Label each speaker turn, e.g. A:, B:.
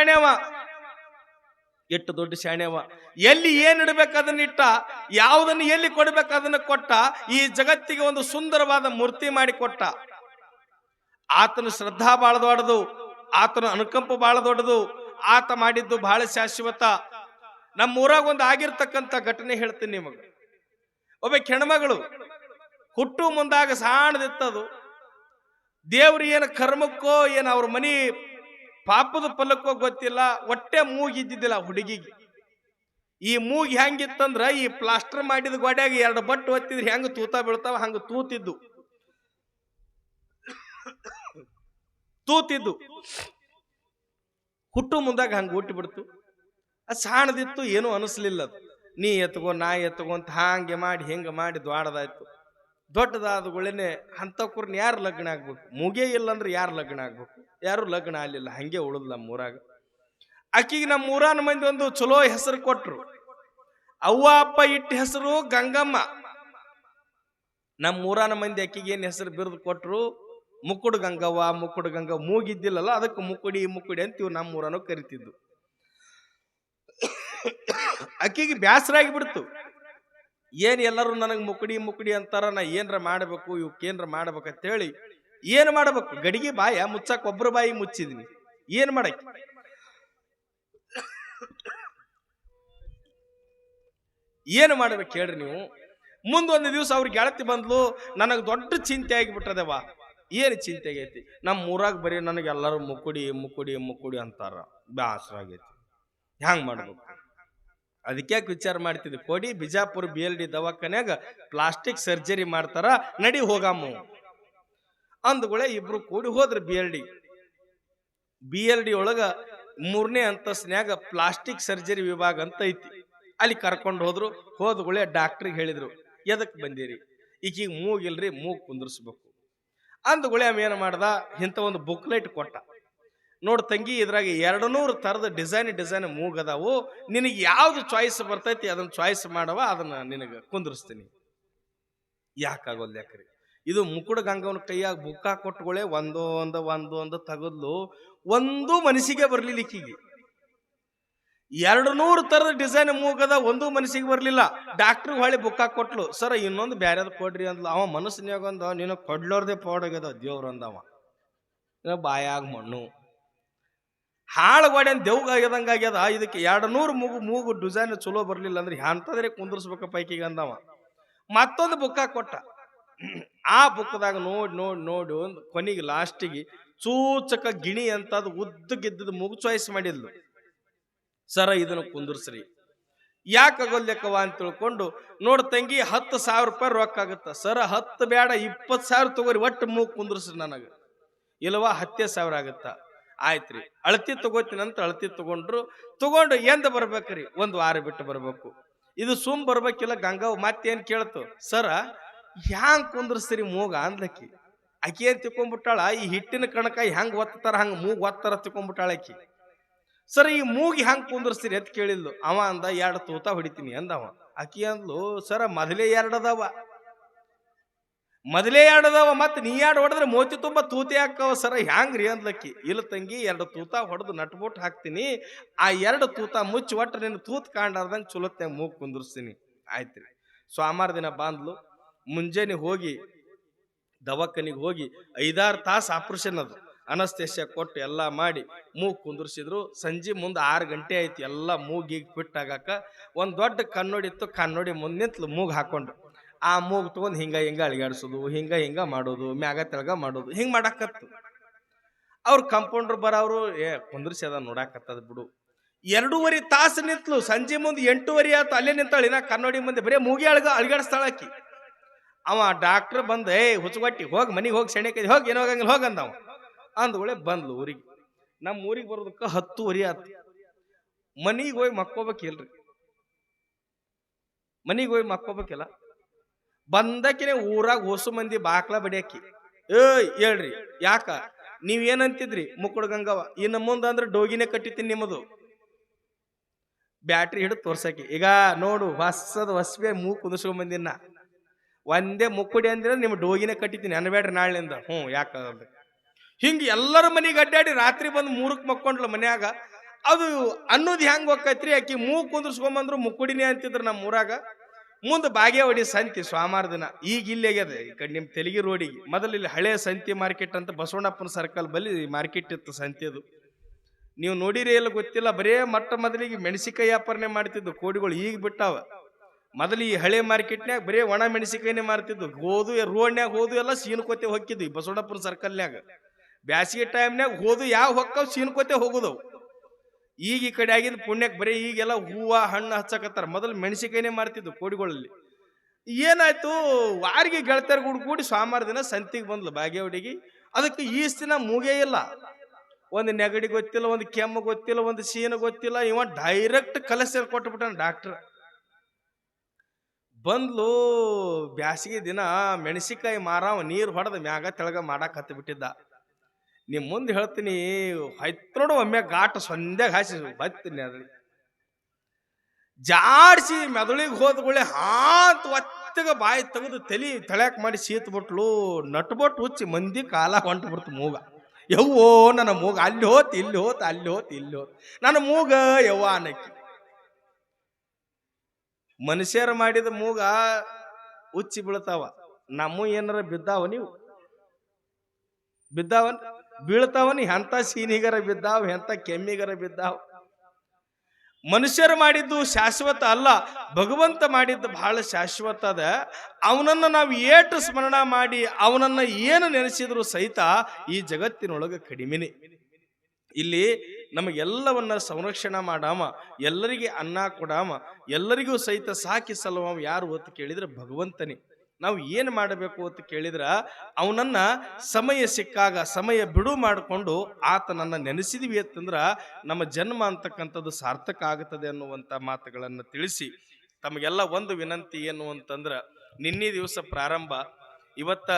A: ಶಾಣ್ಯವ? ಎಷ್ಟು ದೊಡ್ಡ ಶಾಣ್ಯವ. ಎಲ್ಲಿ ಏನ್ ಇಡ್ಬೇಕು ಅದನ್ನ ಇಟ್ಟ? ಯಾವುದನ್ನು ಎಲ್ಲಿ ಕೊಡ್ಬೇಕು ಅದನ್ನ ಕೊಟ್ಟ? ಈ ಜಗತ್ತಿಗೆ ಒಂದು ಸುಂದರವಾದ ಮೂರ್ತಿ ಮಾಡಿ ಕೊಟ್ಟ. ಆತನ ಶ್ರದ್ಧಾ ಬಹಳ ದೊಡ್ಡದು. ಆತನ ಅನುಕಂಪ ಬಹಳ ದೊಡ್ಡದು. ಆತ ಮಾಡಿದ್ದು ಬಹಳ ಶಾಶ್ವತ. ನಮ್ಮ ಊರಾಗ ಒಂದು ಆಗಿರ್ತಕ್ಕಂಥ ಘಟನೆ ಹೇಳ್ತೀನಿ ನಿಮಗೆ. ಒಬ್ಬ ಹೆಣ್ಮಗಳು ಹುಟ್ಟು ಮುಂದಾಗ ಸಾಣದಿತ್ತದು. ದೇವ್ರ ಏನು ಕರ್ಮಕ್ಕೋ, ಏನು ಅವ್ರ ಮನಿ ಪಾಪದ ಫಲಕ್ಕೋ ಗೊತ್ತಿಲ್ಲ ಒಟ್ಟೆ ಮೂಗಿದ್ದಿದ್ದಿಲ್ಲ ಹುಡುಗಿಗೆ. ಈ ಮೂಗಿ ಹೆಂಗಿತ್ತಂದ್ರ ಈ ಪ್ಲಾಸ್ಟರ್ ಮಾಡಿದ ಗೋಡ್ಯಾಗ ಎರಡು ಬಟ್ಟು ಒತ್ತಿದ್ರೆ ಹೆಂಗ ತೂತ ಬೀಳ್ತಾವ, ಹಂಗ ತೂತಿದ್ದು. ತೂತಿದ್ದು. ಹುಟ್ಟು ಮುಂದಾಗ ಹಂಗ ಹುಟ್ಟಿ ಬಿಡ್ತು. ಅದು ಸಾಣದಿತ್ತು, ಏನೂ ಅನಿಸ್ಲಿಲ್ಲ ಅದು. ನೀ ಎತ್ಕೊ, ನಾ ಎತ್ಕೋ ಅಂತ ಹಾಂಗೆ ಮಾಡಿ, ಹಿಂಗೆ ಮಾಡಿ ದ್ವಾಡದಾಯ್ತು. ದೊಡ್ಡದಾದಗಳೇನೆ ಅಂಥವ್ರನ್ನ ಯಾರು ಲಗ್ನ ಆಗ್ಬೇಕು? ಮುಗೇ ಇಲ್ಲ ಅಂದ್ರೆ ಯಾರು ಲಗ್ನ ಆಗ್ಬೇಕು? ಯಾರು ಲಗ್ನ ಆಗಲಿಲ್ಲ, ಹಂಗೆ ಉಳಿದ್ ನಮ್ಮೂರಾಗ. ಆಕಿಗೆ ನಮ್ಮ ಊರಾನ ಮಂದಿ ಒಂದು ಚಲೋ ಹೆಸರು ಕೊಟ್ರು. ಅವ್ವ, ಅಪ್ಪ ಇಟ್ಟ ಹೆಸರು ಗಂಗಮ್ಮ. ನಮ್ಮ ಊರಾನ ಮಂದಿ ಅಕ್ಕಿಗೆ ಏನು ಹೆಸರು ಬಿರುದು ಕೊಟ್ರು? ಮುಕ್ಕುಡು ಗಂಗವ್ವ ಮುಕ್ಕುಡು ಗಂಗ ಮೂಗಿದ್ದಿಲ್ಲಲ್ಲ, ಅದಕ್ಕೆ ಮುಕ್ಕುಡಿ ಮುಕ್ಕುಡಿ ಅಂತ ಇವು ನಮ್ಮ ಊರನ್ನು ಕರಿತಿದ್ದು. ಅಕ್ಕಿಗೆ ಬ್ಯಾಸರ ಬಿಡ್ತು ಏನು ಎಲ್ಲರೂ ನನಗೆ ಮುಕ್ಕುಡಿ ಮುಕ್ಕುಡಿ ಅಂತಾರ, ನಾ ಏನ್ರ ಮಾಡಬೇಕು ಇವಕ್ಕೆ ಏನರ ಮಾಡ್ಬೇಕಂತೇಳಿ ಏನ್ ಮಾಡಬೇಕು? ಗಡಿಗೆ ಬಾಯ ಮುಚ್ಚಕ್ ಒಬ್ಬರು ಬಾಯಿ ಮುಚ್ಚಿದ್ವಿ. ಏನು ಮಾಡಕ್ಕೆ ಏನು ಮಾಡ್ಬೇಕು ಹೇಳ್ರಿ ನೀವು? ಮುಂದೊಂದು ದಿವಸ ಅವ್ರಿಗೆ ಗೆಳತಿ ಬಂದ್ಲು, ನನಗೆ ದೊಡ್ಡ ಚಿಂತೆ ಆಗಿಬಿಟ್ಟದವ ಏನು ಚಿಂತೆ ಆಗೈತಿ? ನಮ್ಮ ಊರಾಗ ಬರೀ ನನಗೆ ಎಲ್ಲರೂ ಮುಕ್ಕುಡಿ ಮುಕ್ಕುಡಿ ಮುಕ್ಕುಡಿ ಅಂತಾರ ಬ್ಯಾಸರ ಆಗೈತಿ. ಹ್ಯಾಂಗ್ ಮಾಡ್ಬೇಕು? ಅದಕ್ಕೆ ವಿಚಾರ ಮಾಡ್ತಿದ್ವಿ ಕೊಡಿ, ಬಿಜಾಪುರ, ಬಿ ಎಲ್ ಡಿ ದವಾಖಾನ್ಯಾಗ ಪ್ಲಾಸ್ಟಿಕ್ ಸರ್ಜರಿ ಮಾಡ್ತಾರ, ನಡಿ ಹೋಗಮ್ಮ. ಅಂದ್ಗಳೇ ಇಬ್ರು ಕೂಡಿ ಹೋದ್ರು B L D B L D ಒಳಗ ಮೂರನೇ ಅಂತಸ್ನ್ಯಾಗ ಪ್ಲಾಸ್ಟಿಕ್ ಸರ್ಜರಿ ವಿಭಾಗ ಅಂತ ಐತಿ. ಅಲ್ಲಿ ಕರ್ಕೊಂಡು ಹೋದ್ರು ಹೋದ್ಗಳೇ ಡಾಕ್ಟ್ರಿಗೆ ಹೇಳಿದ್ರು, ಎದಕ್ ಬಂದಿರಿ? ಈಕೀಗ ಮೂಗಿಲ್ರಿ, ಮೂಗ್ ಕುಂದರ್ಸ್ಬೇಕು. ಅಂದ್ಗಳೇ ಅವ ಏನು ಮಾಡ್ದ, ಇಂಥ ಒಂದು ಬುಕ್ಲೆಟ್ ಕೊಟ್ಟ. ನೋಡ್ ತಂಗಿ, ಇದ್ರಾಗ ಎರಡು ನೂರು ಥರದ ಡಿಸೈನ್ ಡಿಸೈನ್ ಮೂಗದಾವು ನಿನಗೆ ಯಾವ್ದು ಚಾಯ್ಸ್ ಬರ್ತೈತಿ ಅದನ್ನ ಚಾಯ್ಸ್ ಮಾಡವ, ಅದನ್ನ ನಿನಗೆ ಕುಂದ್ರಸ್ತೀನಿ. ಯಾಕಾಗೋಲ್ಲ ಯಾಕ್ರಿ? ಇದು ಮುಕುಡ ಗಂಗವನ ಕೈಯಾಗ ಬುಕ್ಕ ಕೊಟ್ಟುಗಳೇ ಒಂದು ಒಂದು ಒಂದು ಒಂದು ತಗದ್ಲು ಒಂದು ಮನಸ್ಸಿಗೆ ಬರಲಿಲ್ಲ ಈಕಿಗೆ. ಎರಡು ನೂರು ತರದ ಡಿಸೈನ್ ಮೂಗದ ಒಂದು ಮನಸ್ಸಿಗೆ ಬರಲಿಲ್ಲ. ಡಾಕ್ಟ್ರ್ ಹೊಳಿ ಬುಕ್ಕ ಕೊಟ್ಲು. ಸರ್, ಇನ್ನೊಂದು ಬ್ಯಾರ್ಯಾದ ಕೊಡ್ರಿ ಅಂದ್ಲು. ಅವ ಮನಸ್ಸಿನಾಗೊಂದು ನೀನು ಕೊಡ್ಲೋರ್ದೆ ಪೋಡೋಗ್ಯದ ದೇವ್ರ ಅಂದವ ಬಾಯಾಗ ಮಣ್ಣು. ಹಾಳು ಅಂತ ದೇವ್ಗ ಆಗ್ಯದ. ಇದಕ್ಕೆ ಎರಡು ನೂರು ಮೂಗು ಮೂಗು ಡಿಸೈನ್ ಚಲೋ ಬರಲಿಲ್ಲ ಅಂದ್ರೆ ಹೆಂತದ್ರೆ ಕುಂದಿರ್ಸ್ಬೇಕು ಪೈಕಿಗೆ ಅಂದವ ಮತ್ತೊಂದು ಬುಕ್ಕ ಕೊಟ್ಟ. ಆ ಬುಕ್ದಾಗ ನೋಡಿ ನೋಡಿ ನೋಡಿ ಒಂದು ಕೊನೆಗೆ ಲಾಸ್ಟಿಗೆ ಚೂಚಕ ಗಿಣಿ ಅಂತ ಅದು ಉದ್ದಗಿದ್ದದ ಮೂಗು ಚಾಯ್ಸ್ ಮಾಡಿದ್ಲು. ಸರ, ಇದನ್ನು ಕುಂದರ್ಸ್ರಿ. ಯಾಕೆ ಗೊಲ್ಲೆಕ್ಕವ ಅಂತ ತಿಳ್ಕೊಂಡು, ನೋಡ್ ತಂಗಿ ಹತ್ತು ಸಾವಿರ ರೂಪಾಯಿ ರೊಕ್ಕ ಆಗುತ್ತ. ಸರ, ಹತ್ತು ಬೇಡ, ಇಪ್ಪತ್ತು ಸಾವಿರ ತಗೋರಿ, ಒಟ್ಟು ಮೂಗು ಕುಂದರ್ಸ್ರಿ ನನಗೆ. ಇಲ್ವಾ ಹತ್ತೇ ಸಾವಿರ ಆಗುತ್ತ. ಆಯ್ತ್ರಿ. ಅಳತಿ ಅಂತ ಅಳತಿ ತಗೊಂಡ್ರು, ತಗೊಂಡು ಎಂದ ಬರ್ಬೇಕ್ರಿ? ಒಂದು ವಾರ ಬಿಟ್ಟು ಬರ್ಬೇಕು. ಇದು ಸುಮ್ ಬರ್ಬೇಕಿಲ್ಲ, ಗಂಗಾವ್ ಮತ್ತೇನು ಕೇಳ್ತು? ಸರ ಹ್ಯಾಂಗ್ ಕುಂದ್ರಸ್ತೀರಿ ಮೂಗ ಅಂದ್ಲಕ್ಕಿ? ಆಕಿ ಏನ್ ತಿಕ್ಕೊಂಡ್ಬಿಟ್ಟಾಳ ಈ ಹಿಟ್ಟಿನ ಕಣಕ ಹೆಂಗ್ ಒತ್ತಾರ ಹಂಗ ಮೂಗ್ ಒತ್ತಾರ ತಿಕ್ಕೊಂಡ್ಬಿಟ್ಟಾಳ ಆಕಿ. ಸರ್, ಈ ಮೂಗಿ ಹೆಂಗ್ ಕುಂದ್ರಸ್ತೀರಿ ಅಂತ ಕೇಳಿದ್ಲು. ಅವ ಅಂದ, ಎರಡು ತೂತ ಹೊಡಿತೀನಿ ಅಂದವ. ಆಕಿ ಅಂದ್ಲು, ಸರ, ಮೊದಲೇ ಎರಡದವ ಮೊದಲೇ ಎರಡದವ ಅದಾವ ಮತ್ ನೀ ಎರಡು ಹೊಡೆದ್ರೆ ಮೋತಿ ತುಂಬ ತೂತಿ ಹಾಕವ, ಸರ, ಹ್ಯಾಂಗ್ರಿ? ಅಂದ್ಲಕ್ಕಿ. ಇಲ್ಲ ತಂಗಿ, ಎರಡು ತೂತ ಹೊಡೆದು ನಟ್ಬೋಟ್ ಹಾಕ್ತೀನಿ. ಆ ಎರಡು ತೂತ ಮುಚ್ಚಿ ಒಟ್ಟು ನಿನ್ನ ತೂತ್ ಕಾಂಡಾರ್ದಂಗೆ ಚುಲತ್ತೆ, ಮೂಗ್ ಕುಂದ್ರಸ್ತೀನಿ. ಆಯ್ತ್ರಿ. ಸೋಮವಾರ ದಿನ ಬಾಂದ್ಲು. ಮುಂಜಾನೆ ಹೋಗಿ ದವಾಖಾನಿಗೆ ಹೋಗಿ ಐದಾರು ತಾಸು ಆಪ್ರೇಷನ್ ಅದು. ಅನಸ್ತೇಶ ಕೊಟ್ಟು ಎಲ್ಲ ಮಾಡಿ ಮೂಗ್ ಕುಂದ್ರಿಸಿದ್ರು. ಸಂಜೆ ಮುಂದೆ ಆರು ಗಂಟೆ ಆಯ್ತು ಎಲ್ಲ ಮೂಗಿಗೆ ಫಿಟ್ ಆಗಾಕ ಒಂದು ದೊಡ್ಡ ಕನ್ನೋಡಿ ಇತ್ತು. ಕನ್ನೋಡಿ ಮುಂದೆ ನಿಂತ್ಲು ಮೂಗ್ ಹಾಕೊಂಡ್ರು. ಆ ಮೂಗ್ ತಗೊಂಡ್ ಹಿಂಗ ಹಿಂಗ ಅಳಿಗಾಡ್ಸೋದು ಹಿಂಗ ಹಿಂಗ ಮಾಡೋದು, ಮ್ಯಾಗ ತೆಳಗ ಮಾಡೋದು, ಹಿಂಗೆ ಮಾಡಾಕತ್ತು. ಅವ್ರ ಕಂಪೌಂಡ್ರ್ ಬರೋರು ಏ, ಕುಂದ್ರಿಸಿ ಅದ, ನೋಡಾಕತ್ತದ ಬಿಡು. ಎರಡೂವರೆ ತಾಸು ನಿಂತಲು. ಸಂಜೆ ಮುಂದೆ ಎಂಟೂವರೆ ಆಯ್ತು. ಅಲ್ಲೇ ನಿಂತಾಳ. ಇನ್ನ ಕನ್ನಡಿ ಮುಂದೆ ಬರೀ ಮೂಗಿ ಅಳಗ ಅಳಿಗಾಡಿಸ್ತಾಳಾಕಿ ಅವ ಡಾಕ್ಟರ್ ಬಂದ ಏ ಹುಚ್ಚುಗಟ್ಟಿ, ಹೋಗಿ, ಮನೆಗೆ ಹೋಗಿ, ಸೆಣೆಕೈ ಹೋಗಿ, ಏನೋ ಹೋಗಂಗಿಲ್ಲ ಹೋಗಂದವ ಒಳ್ಳೆ ಬಂದ್ಲು ಊರಿಗೆ. ನಮ್ಮ ಊರಿಗೆ ಬರೋದಕ್ಕೆ ಹತ್ತುವರೆ ಆತು. ಮನಿಗೆ ಹೋಗಿ ಮಕ್ಕೋಬೇಕಿಲ್ರಿ. ಮನಿಗೆ ಹೋಗಿ ಮಕ್ಕೋಬೇಕಿಲ್ಲ. ಬಂದಕಿನೇ ಊರಾಗ ಹೊಸು ಮಂದಿ ಬಾಕ್ಲ ಬಡಿಯಾಕಿ, ಏಯ್, ಹೇಳ್ರಿ, ಯಾಕ? ನೀವೇನಂತಿದ್ರಿ ಮುಕ್ಕುಡ ಗಂಗವ ಇನ್ನು ಮುಂದೆ ಅಂದ್ರೆ ಡೋಗಿನೇ ಕಟ್ಟಿತೀನಿ ನಿಮ್ಮದು. ಬ್ಯಾಟ್ರಿ ಹಿಡಿದು ತೋರ್ಸಕಿ, ಈಗ ನೋಡು, ಹೊಸದ ಹೊಸಬೆ ಮೂ ಕುದಿಸ್ಕೊಂಡ್ ಬಂದಿನ ಒಂದೇ ಮುಕ್ಕುಡಿ ಅಂದ್ರೆ ನಿಮ್ಮ ಡೋಗಿನೇ ಕಟ್ಟಿತೀನಿ ಅನ್ಬೇಡ್ರಿ ನಾಳಿನಿಂದ. ಹ್ಞೂ, ಯಾಕ ಹಿಂಗೆ ಎಲ್ಲರ ಮನೆಗೆ ಅಡ್ಡಾಡಿ ರಾತ್ರಿ ಬಂದು ಮೂರಕ್ಕೆ ಮಕ್ಕೊಂಡ್ಲು ಮನ್ಯಾಗ. ಅದು ಅನ್ನೋದು ಹೆಂಗ್ ಹೋಗ್ತೈತ್ರಿ ಆಕಿ ಮೂಗ್ ಕುಂದ್ರಸ್ಕೊಂಬಂದ್ರು ಮುಕ್ಕುಡಿನೇ ಅಂತಿದ್ರು ನಮ್ಮ ಊರಾಗ. ಮುಂದೆ ಬಾಗೇವಾಡಿ ಸಂತಿ ಸ್ವಾಮಾರ ದಿನ. ಈಗ ಇಲ್ಲಿ ಆಗ್ಯದ, ಈ ಕಡೆ ನಿಮ್ಮ ತೆಲಿಗಿ ರೋಡಿಗೆ. ಮೊದಲು ಇಲ್ಲಿ ಹಳೆ ಸಂತಿ ಮಾರ್ಕೆಟ್ ಅಂತ ಬಸವಣ್ಣಪ್ಪನ ಸರ್ಕಲ್ ಬಲ್ಲಿ ಮಾರ್ಕೆಟ್ ಇತ್ತು ಸಂತಿ ಅದು. ನೀವು ನೋಡಿರಿ ಎಲ್ಲ ಗೊತ್ತಿಲ್ಲ, ಬರೇ ಮಟ್ಟ ಮೊದಲಿಗೆ ಮೆಣಸಿಕಾಯಿ ವ್ಯಾಪಾರನೆ ಮಾಡ್ತಿದ್ದು, ಕೋಡಿಗಳು ಈಗ ಬಿಟ್ಟಾವ. ಮೊದಲು ಈ ಹಳೆ ಮಾರ್ಕೆಟ್ನ್ಯಾಗ ಬರೀ ಒಣ ಮೆಣಸಿಕಾಯಿನೇ ಮಾರ್ತಿದ್ದು ಹೋದು ರೋಡ್ನ್ಯಾಗ ಹೋದು ಎಲ್ಲ ಸೀನ್ಕೋತೆ ಹೊಕ್ಕಿದ್ವಿ ಬಸವಣ್ಣಪ್ಪನ ಸರ್ಕಲ್ನ್ಯಾಗ. ಬ್ಯಾಸಿಗೆ ಟೈಮ್ನ್ಯಾಗ ಹೋದು ಯಾವ ಹೊಕ್ಕವು ಸೀನ್ಕೋತೆ ಹೋಗುದವು. ಈಗ ಈ ಕಡೆ ಆಗಿದ್ದು ಪುಣ್ಯಕ್ಕೆ ಬರೀ ಈಗೆಲ್ಲ ಹೂವು, ಹಣ್ಣು ಹಚ್ಚಕತ್ತಾರ. ಮೊದಲು ಮೆಣಸಿಕಾಯಿನೇ ಮಾರ್ತಿದ್ದು ಕೋಡಿಗಳಲ್ಲಿ ಏನಾಯ್ತು, ವಾರಿಗೆ ಗೆಳತಿಯರ್ ಗುಡಿ ಕೂಡಿ ಸೋಮವಾರ ದಿನ ಸಂತಿಗೆ ಬಂದ್ಲು ಬಾಗೇವಾಡಿಗೆ ಅದಕ್ಕೆ ಈಸ್ ದಿನ ಮೂಗೇ ಇಲ್ಲ. ಒಂದು ನೆಗಡಿ ಗೊತ್ತಿಲ್ಲ, ಒಂದು ಕೆಮ್ಮು ಗೊತ್ತಿಲ್ಲ, ಒಂದು ಸೀನು ಗೊತ್ತಿಲ್ಲ. ಇವ ಡೈರೆಕ್ಟ್ ಕಲಸಿ ಕೊಟ್ಬಿಟ್ಟಾನ ಡಾಕ್ಟರ್ ಬಂದ್ಲು ಬ್ಯಾಸಿಗೆ ದಿನ ಮೆಣಸಿಕಾಯಿ ಮಾರಾವ ನೀರು ಹೊಡೆದ ಮ್ಯಾಗ ತೆಳಗ ಮಾಡಾಕ್ ಹತ್ತಿ ಬಿಟ್ಟಿದ್ದ. ನಿಮ್ಮ ಮುಂದೆ ಹೇಳ್ತೀನಿ ಹೊಯ್ತು ಒಮ್ಮೆ ಘಾಟ ಸೊಂದ್ಯಾಗ ಹಾಸಿ ಬತ್ತೀನಿ ಅದ್ರಿ ಜಾಡಿಸಿ ಮೆದುಳಿಗೆ ಹೋದ್ಗುಳೆ ಹಾಂತ ಒತ್ತಗ ಬಾಯಿ ತೆಗೆದು ತಲಿ ತಳ್ಯಾಕ ಮಾಡಿ ಸೀತ್ ಬಿಟ್ಲು ನಟ್ಬೊಟ್ಟು ಹುಚ್ಚಿ ಮಂದಿ ಕಾಲ ಹೊಂಟು ಬಿಡ್ತು ಮೂಗ. ಯವ್ವೋ ನನ್ನ ಮೂಗ, ಅಲ್ಲಿ ಹೋತ್, ಇಲ್ಲಿ ಹೋತ್, ಅಲ್ಲಿ ಹೋತ್, ಇಲ್ಲಿ ಹೋತ್. ನನ್ನ ಮೂಗ ಯವ್ವ ಅನ್ನಕ್ಕಿ ಮನುಷ್ಯರು ಮಾಡಿದ ಮೂಗ ಉಚ್ಚಿ ಬೀಳ್ತಾವ. ನಮ್ಮ ಏನಾರ ಬಿದ್ದಾವ ನೀವು? ಬಿದ್ದಾವನ್ ಬೀಳ್ತಾವನಿ ಎಂಥ ಸೀನಿಗರ ಬಿದ್ದಾವ, ಎಂಥ ಕೆಮ್ಮಿಗರ ಬಿದ್ದಾವ? ಮನುಷ್ಯರು ಮಾಡಿದ್ದು ಶಾಶ್ವತ ಅಲ್ಲ, ಭಗವಂತ ಮಾಡಿದ್ದು ಬಹಳ ಶಾಶ್ವತ ಅದ. ಅವನನ್ನ ನಾವು ಏಟು ಸ್ಮರಣ ಮಾಡಿ ಅವನನ್ನ ಏನು ನೆನೆಸಿದ್ರು ಸಹಿತ ಈ ಜಗತ್ತಿನೊಳಗೆ ಕಡಿಮೆನೆ. ಇಲ್ಲಿ ನಮಗೆಲ್ಲವನ್ನ ಸಂರಕ್ಷಣೆ ಮಾಡಾಮ, ಎಲ್ಲರಿಗೆ ಅನ್ನ ಕೊಡಾಮ, ಎಲ್ಲರಿಗೂ ಸಹಿತ ಸಾಕಿ ಸಲುವ ಯಾರು ಹೊತ್ತು ಕೇಳಿದ್ರೆ ಭಗವಂತನೇ. ನಾವು ಏನು ಮಾಡಬೇಕು ಅಂತ ಕೇಳಿದ್ರೆ, ಅವನನ್ನ ಸಮಯ ಸಿಕ್ಕಾಗ, ಸಮಯ ಬಿಡು ಮಾಡಿಕೊಂಡು ಆತನನ್ನ ನೆನೆಸಿದ್ವಿ ಅಂತಂದ್ರ ನಮ್ಮ ಜನ್ಮ ಅಂತಕ್ಕಂಥದ್ದು ಸಾರ್ಥಕ ಆಗುತ್ತದೆ ಅನ್ನುವಂಥ ಮಾತುಗಳನ್ನು ತಿಳಿಸಿ, ತಮಗೆಲ್ಲ ಒಂದು ವಿನಂತಿ ಏನು ಅಂತಂದ್ರೆ, ನಿನ್ನೆ ದಿವಸ ಪ್ರಾರಂಭ, ಇವತ್ತ